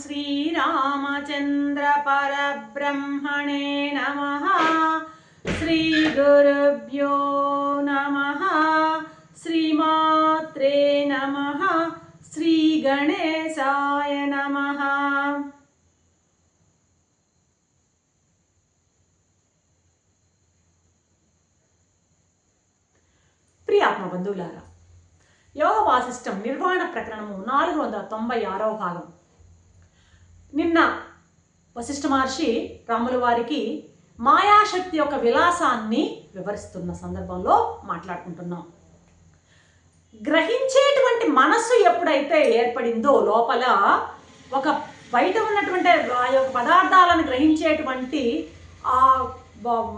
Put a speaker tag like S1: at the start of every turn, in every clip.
S1: श्रीरामचन्द्रपरब्रह्मणे नमः श्रीगुरुभ्यो नमः श्रीमात्रे नमः श्रीगणेशाय नमः ప్రియ ఆత్మబంధువులారా యోగ వాసిష్టం నిర్వాణ ప్రకరణము నాలుగు వందల తొంభై ఆరవ భాగం నిన్న వశిష్ఠ మహర్షి రాముల వారికి మాయాశక్తి యొక్క విలాసాన్ని వివరిస్తున్న సందర్భంలో మాట్లాడుకుంటున్నాం. గ్రహించేటువంటి మనస్సు ఎప్పుడైతే ఏర్పడిందో లోపల ఒక బయట ఉన్నటువంటి ఆ యొక్క పదార్థాలను గ్రహించేటువంటి ఆ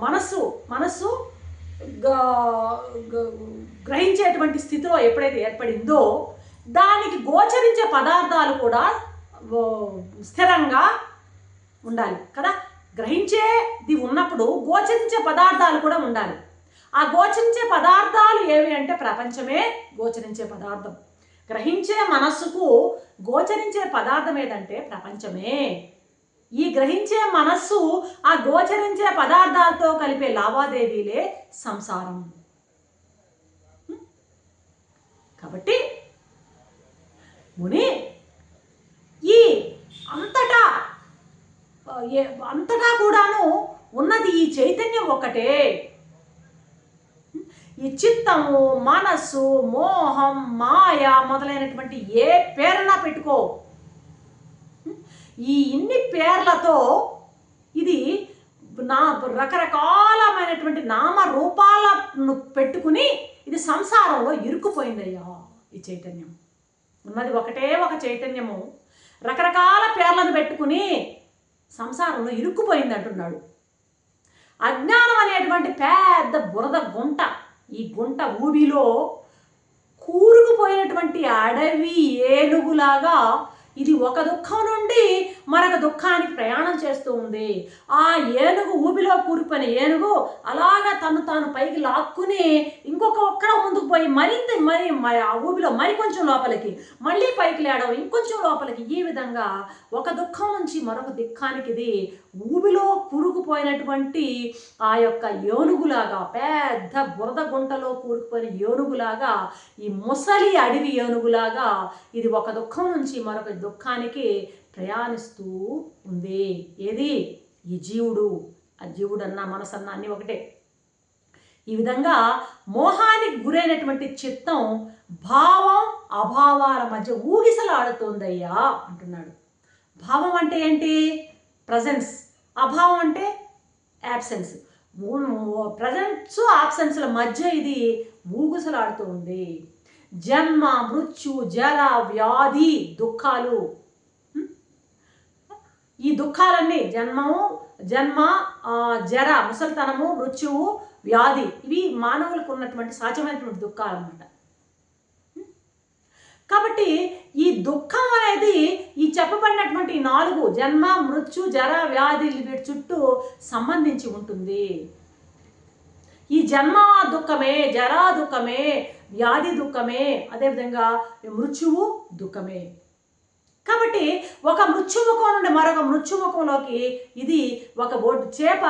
S1: మనస్సు మనస్సు గ్రహించేటువంటి స్థితిలో ఎప్పుడైతే ఏర్పడిందో దానికి గోచరించే పదార్థాలు కూడా స్థిరంగా ఉండాలి కదా? గ్రహించేది ఉన్నప్పుడు గోచరించే పదార్థాలు కూడా ఉండాలి. ఆ గోచరించే పదార్థాలు ఏవి అంటే ప్రపంచమే గోచరించే పదార్థం. గ్రహించే మనస్సుకు గోచరించే పదార్థం ఏదంటే ప్రపంచమే. ఈ గ్రహించే మనస్సు ఆ గోచరించే పదార్థాలతో కలిపే లావాదేవీలే సంసారం. కాబట్టి ముని ఈ అంతటా ఆ, ఏ- అంతటా కూడాను ఉన్నది ఈ చైతన్యం ఒక్కటే. ఈ చిత్తము మనస్సు మోహం మాయ మొదలైనటువంటి ఏ పేరైనా పెట్టుకో. ఈ ఇన్ని పేర్లతో ఇది నా రకరకాలమైనటువంటి నామ రూపాలను పెట్టుకుని ఇది సంసారంలో ఇరుక్కుపోయిందయ్యా ఈ చైతన్యం. ఉన్నది ఒకటే ఒక చైతన్యము. రకరకాల పేర్లను పెట్టుకుని సంసారంలో ఇరుక్కుపోయింది అంటున్నాడు. అజ్ఞానం అనేటువంటి పెద్ద బురద గుంట ఈ గుంట ఊబిలో కూరుకుపోయినటువంటి అడవి ఏనుగులాగా ఇది ఒక దుఃఖం నుండి మరొక దుఃఖానికి ప్రయాణం చేస్తూ ఉంది. ఆ ఏనుగు ఊబిలో కూరుకుపోయిన ఏనుగు అలాగా తను తాను పైకి లాక్కుని ఇంకో పోయి మరింత మరి మరి ఆ ఊబిలో మరి కొంచెం లోపలికి మళ్ళీ పైకి లేడడం ఇంకొంచెం లోపలికి ఈ విధంగా ఒక దుఃఖం నుంచి మరొక దుఃఖానికి ఇది ఊబిలో కూరుకుపోయినటువంటి ఆ యొక్క ఏనుగులాగా పెద్ద బురద గుంటలో కూరుకుపోయిన ఏనుగులాగా ఈ ముసలి అడవి ఏనుగులాగా ఇది ఒక దుఃఖం నుంచి మరొక దుఃఖానికి ప్రయాణిస్తూ ఉంది. ఏది? ఈ జీవుడు. ఆ జీవుడు అన్న మనసు అన్నీ ఒకటే. ఈ విధంగా మోహానికి గురైనటువంటి చిత్తం భావం అభావాల మధ్య ఊగిసలాడుతోందయ్యా అంటున్నాడు. భావం అంటే ఏంటి? ప్రజెన్స్ అభావం అంటే యాబ్సెన్స్ ప్రజెన్స్ ఆబ్సెన్స్ల మధ్య ఇది ఊగుసలాడుతూ ఉంది జన్మ మృత్యు జల వ్యాధి దుఃఖాలు. ఈ దుఃఖాలన్నీ జన్మము జన్మ జర ముసలితనము మృత్యువు వ్యాధి ఇవి మానవులకు ఉన్నటువంటి సహజమైనటువంటి దుఃఖాలు అన్నమాట కాబట్టి ఈ దుఃఖం అనేది ఈ చెప్పబడినటువంటి నాలుగు జన్మ మృత్యు జర వ్యాధి వీటి చుట్టూ సంబంధించి ఉంటుంది. ఈ జన్మ దుఃఖమే జరా దుఃఖమే వ్యాధి దుఃఖమే అదేవిధంగా మృత్యువు దుఃఖమే. కాబట్టి ఒక మృత్యుముఖం నుండి మరొక మృత్యుముఖంలోకి ఇది ఒక ఒడ్డు చేప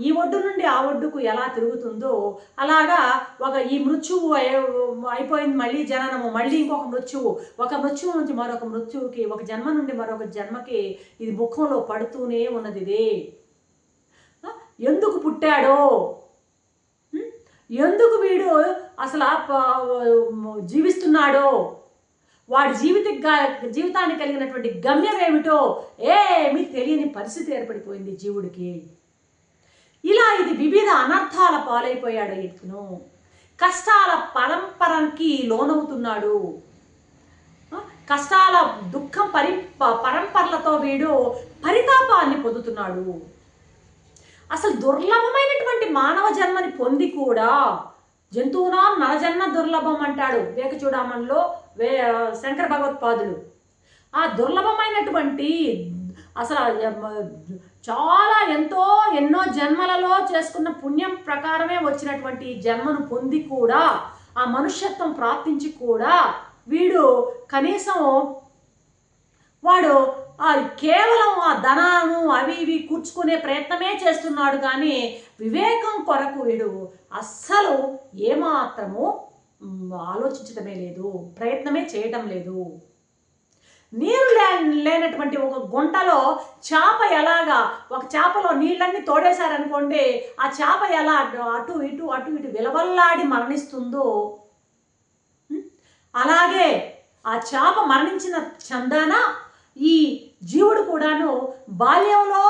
S1: ఈ ఒడ్డు నుండి ఆ ఒడ్డుకు ఎలా తిరుగుతుందో అలాగా ఒక ఈ మృత్యువు అయిపోయింది మళ్ళీ జననము మళ్ళీ ఇంకొక మృత్యువు. ఒక మృత్యువు నుంచి మరొక మృత్యువుకి ఒక జన్మ నుండి మరొక జన్మకి ఇది ముఖంలో పడుతూనే ఉన్నది ఇది. ఎందుకు పుట్టాడో? ఎందుకు వీడు అసలు జీవిస్తున్నాడో? వాడి జీవిత జీవితానికి కలిగినటువంటి గమ్యం ఏమిటో ఏమీ తెలియని పరిస్థితి ఏర్పడిపోయింది జీవుడికి. ఇలా ఇది వివిధ అనర్థాల పాలైపోయాడు ఇతను. కష్టాల పరంపరకి లోనవుతున్నాడు. కష్టాల దుఃఖం పరి పరంపరలతో వీడు పరితాపాన్ని పొందుతున్నాడు. అసలు దుర్లభమైనటువంటి మానవ జన్మని పొంది కూడా జంతువునా నరజన్మ దుర్లభం అంటాడు. వేకచూడామణిలో చూడమన్లో వే శంకర భగవత్పాదులు. ఆ దుర్లభమైనటువంటి అసలు చాలా ఎంతో ఎన్నో జన్మలలో చేసుకున్న పుణ్యం ప్రకారమే వచ్చినటువంటి జన్మను పొంది కూడా ఆ మనుష్యత్వం ప్రాప్తించి కూడా వీడు కనీసం వాడు ఆ కేవలం ఆ ధనాను అవి ఇవి కూర్చుకునే ప్రయత్నమే చేస్తున్నాడు కానీ వివేకం కొరకు వీడు అస్సలు ఏమాత్రము ఆలోచించడమే లేదు ప్రయత్నమే చేయటం లేదు. నీరు లే లేనటువంటి ఒక గుంటలో చేప ఎలాగా ఒక చేపలో నీళ్ళన్నీ తోడేశారనుకోండి ఆ చేప ఎలా అటు అటు ఇటు అటు ఇటు విలవల్లాడి మరణిస్తుందో అలాగే ఆ చేప మరణించిన చందాన ఈ జీవుడు కూడాను బాల్యంలో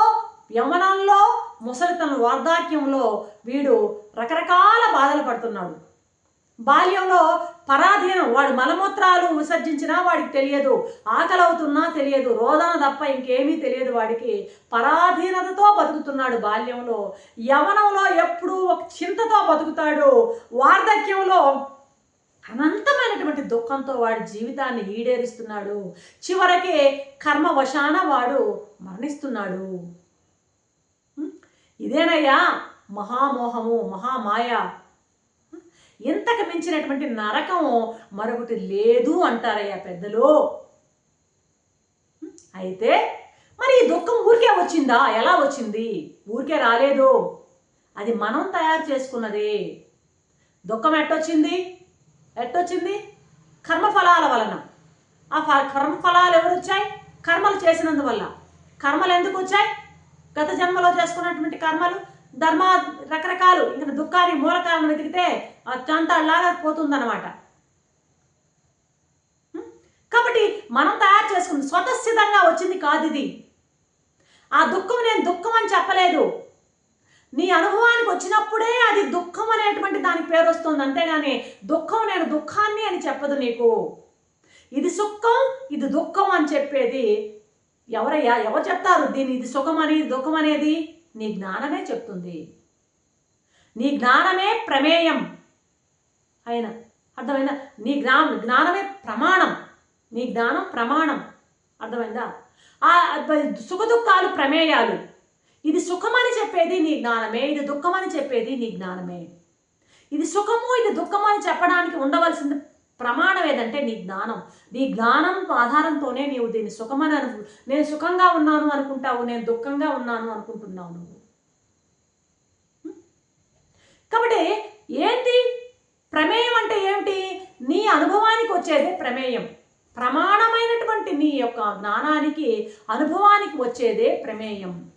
S1: యవనంలో ముసలితన వార్ధాక్యంలో వీడు రకరకాల బాధలు పడుతున్నాడు. బాల్యంలో పరాధీనం వాడు మలమూత్రాలు విసర్జించినా వాడికి తెలియదు ఆకలవుతున్నా తెలియదు రోదన తప్ప ఇంకేమీ తెలియదు వాడికి. పరాధీనతతో బతుకుతున్నాడు బాల్యంలో. యవనంలో ఎప్పుడూ ఒక చింతతో బతుకుతాడు. వార్ధక్యంలో అనంతమైనటువంటి దుఃఖంతో వాడి జీవితాన్ని ఈడేరుస్తున్నాడు. చివరికి కర్మవశాన వాడు మరణిస్తున్నాడు. ఇదేనయ్యా మహామోహము మహామాయ. ఇంతకు మించినటువంటి నరకం మరొకటి లేదు అంటారయ్యా పెద్దలు. అయితే మరి ఈ దుఃఖం ఊరికే వచ్చిందా? ఎలా వచ్చింది? ఊరికే రాలేదు. అది మనం తయారు చేసుకున్నది. దుఃఖం ఎట్టొచ్చింది? ఎట్టొచ్చింది? కర్మఫలాల వలన. ఆ ఫ కర్మఫలాలు ఎవరు వచ్చాయి కర్మలు చేసినందువల్ల. కర్మలు ఎందుకు వచ్చాయి? గత జన్మలో చేసుకున్నటువంటి కర్మలు ధర్మ రకరకాలు ఇంకా దుఃఖాన్ని మూల కారణం వెతికితే లాగా పోతుందన్నమాట. కాబట్టి మనం తయారు చేసుకుంది స్వతసిద్ధంగా వచ్చింది కాదు ఇది. ఆ దుఃఖం నేను దుఃఖం అని చెప్పలేదు. నీ అనుభవానికి వచ్చినప్పుడే అది దుఃఖం అనేటువంటి దానికి పేరు వస్తుంది. అంతేగాని దుఃఖం నేను దుఃఖాన్ని అని చెప్పదు నీకు. ఇది సుఖం ఇది దుఃఖం అని చెప్పేది ఎవరయ్యా? ఎవరు చెప్తారు దీని ఇది సుఖం అని ఇది దుఃఖం అనేది? నీ జ్ఞానమే చెప్తుంది. నీ జ్ఞానమే ప్రమేయం. అయిన అర్థమైందా? నీ జ్ఞా జ్ఞానమే ప్రమాణం. నీ జ్ఞానం ప్రమాణం. అర్థమైందా? ఆ సుఖ దుఃఖాలు ప్రమేయాలు. ఇది సుఖమని చెప్పేది నీ జ్ఞానమే ఇది దుఃఖమని చెప్పేది నీ జ్ఞానమే. ఇది సుఖము ఇది దుఃఖము అని చెప్పడానికి ఉండవలసిన ప్రమాణం ఏదంటే నీ జ్ఞానం. నీ జ్ఞానం ఆధారంతోనే నీవు దీన్ని సుఖమని అను నేను సుఖంగా ఉన్నాను అనుకుంటావు నేను దుఃఖంగా ఉన్నాను అనుకుంటున్నావు నువ్వు. కాబట్టి ఏంటి? ప్రమేయం అంటే ఏమిటి? నీ అనుభవానికి వచ్చేదే ప్రమేయం. ప్రమాణమైనటువంటి నీ యొక్క జ్ఞానానికి అనుభవానికి వచ్చేదే ప్రమేయం.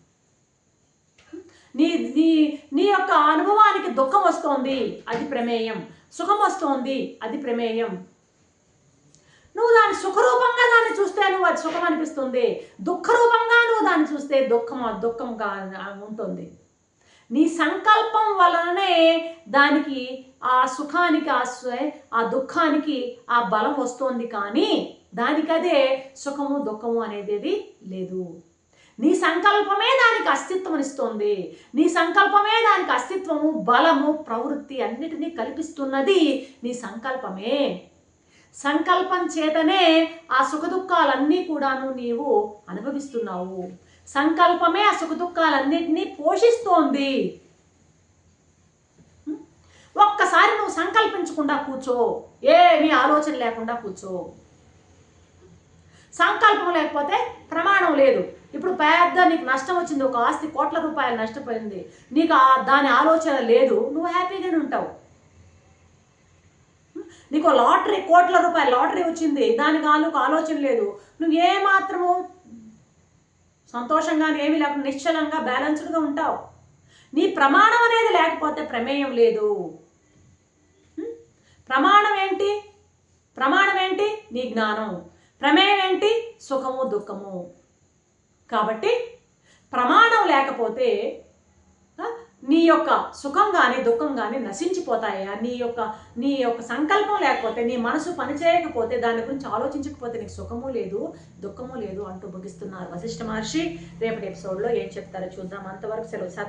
S1: నీ నీ నీ యొక్క అనుభవానికి దుఃఖం వస్తోంది అది ప్రమేయం. సుఖం వస్తోంది అది ప్రమేయం. నువ్వు దాని సుఖరూపంగా దాన్ని చూస్తే నువ్వు అది సుఖం అనిపిస్తుంది దుఃఖరూపంగా నువ్వు దాన్ని చూస్తే దుఃఖం దుఃఖంగా ఉంటుంది. నీ సంకల్పం వలననే దానికి ఆ సుఖానికి ఆ ఆ దుఃఖానికి ఆ బలం వస్తోంది కానీ దానికదే సుఖము దుఃఖము అనేది లేదు. నీ సంకల్పమే దానికి అస్తిత్వం ఇస్తోంది. నీ సంకల్పమే దానికి అస్తిత్వము బలము ప్రవృత్తి అన్నిటినీ కల్పిస్తున్నది నీ సంకల్పమే. సంకల్పం చేతనే ఆ సుఖదుఖాలన్నీ కూడాను నీవు అనుభవిస్తున్నావు. సంకల్పమే ఆ సుఖదుఖాలన్నిటినీ పోషిస్తోంది. ఒక్కసారి నువ్వు సంకల్పించకుండా కూర్చో. ఏమీ ఆలోచన లేకుండా కూర్చో. సంకల్పం లేకపోతే ప్రమాణం లేదు. ఇప్పుడు పెద్ద నీకు నష్టం వచ్చింది ఒక ఆస్తి కోట్ల రూపాయలు నష్టపోయింది. నీకు ఆ దాని ఆలోచన లేదు నువ్వు హ్యాపీగానే ఉంటావు. నీకు లాటరీ కోట్ల రూపాయల లాటరీ వచ్చింది దానికి ఆలోకు ఆలోచన లేదు. నువ్వు ఏ మాత్రము సంతోషంగా ఏమీ లేకుండా నిశ్చలంగా బ్యాలెన్స్డ్గా ఉంటావు. నీ ప్రమాణం అనేది లేకపోతే ప్రమేయం లేదు. ప్రమాణం ఏంటి? ప్రమాణం ఏంటి? నీ జ్ఞానం. ప్రమేయం ఏంటి? సుఖము దుఃఖము. కాబట్టి ప్రమాణం లేకపోతే నీ యొక్క సుఖం కానీ దుఃఖం కానీ నశించిపోతాయా? నీ యొక్క నీ యొక్క సంకల్పం లేకపోతే నీ మనసు పనిచేయకపోతే దాని గురించి ఆలోచించకపోతే నీకు సుఖము లేదు దుఃఖము లేదు అంటూ భుగిస్తున్నారు వశిష్ఠ మహర్షి. రేపటి ఎపిసోడ్లో ఏం చెప్తారో చూద్దాం. అంతవరకు సెలవు. సార్